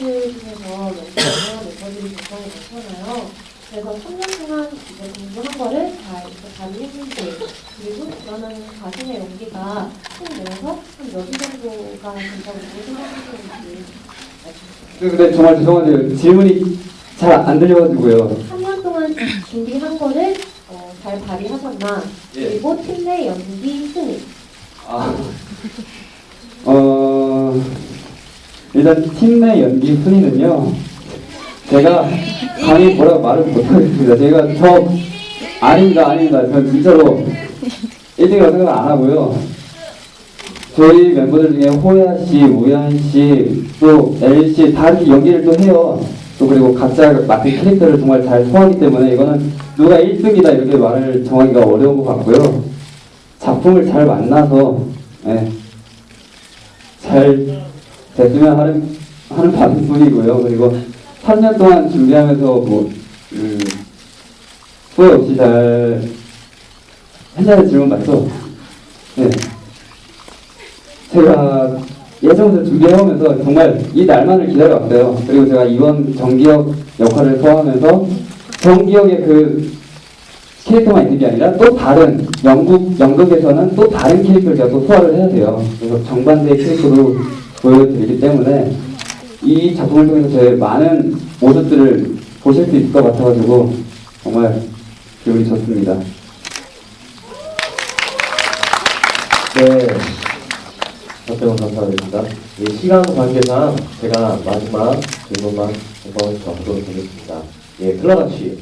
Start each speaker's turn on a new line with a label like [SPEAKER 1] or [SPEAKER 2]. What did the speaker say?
[SPEAKER 1] 멤버들 중에서 연기하는 멤버들이 굉장히 많잖아요. 그래서 3년 동안 이제 공부한 거를 잘 이렇게 발휘했는데 그리고 그러면 자신의 연기가 총 내에서 한몇위 정도가 된다고 생각하시는지
[SPEAKER 2] 근데 정말 죄송한데요. 질문이 잘 안 들려가지고요.
[SPEAKER 1] 3년 동안 준비한 거를 어, 잘 발휘하셨나
[SPEAKER 2] 예.
[SPEAKER 1] 그리고 팀 내 연기 순위
[SPEAKER 2] 아, 어, 일단 팀 내 연기 순위는요. 제가 감히 뭐라고 말을 못하겠습니다. 제가 저 아닙니다, 아닙니다. 전 진짜로 1등이라고 생각 안 하고요. 저희 멤버들 중에 호야 씨, 우연 씨, 또 엘 씨, 다 이렇게 연기를 또 해요. 또 그리고 각자 맡은 캐릭터를 정말 잘 소화하기 때문에 이거는 누가 1등이다 이렇게 말을 정하기가 어려운 것 같고요. 작품을 잘 만나서 예, 잘 됐으면 하는 하는 바람뿐이고요. 그리고 3년 동안 준비하면서 뭐 음, 후회 없이 잘 했냐는 질문 맞죠? 네. 제가 예전부터 준비해오면서 정말 이 날만을 기다려왔어요. 그리고 제가 이번 정기역 역할을 소화하면서 정기역의 그 캐릭터만 있는 게 아니라 또 다른 영국 연극에서는 또 다른 캐릭터를 제가 또 소화를 해야 돼요. 그래서 정반대의 캐릭터로 보여드리기 때문에 이 작품을 통해서 제 많은 모습들을 보실 수 있을 것 같아가지고 정말 기분이 좋습니다.
[SPEAKER 3] 네. 답변 감사드립니다. 이 시간 관계상 제가 마지막 질문만 한번 더 하도록 하겠습니다. 예, 클라라 씨.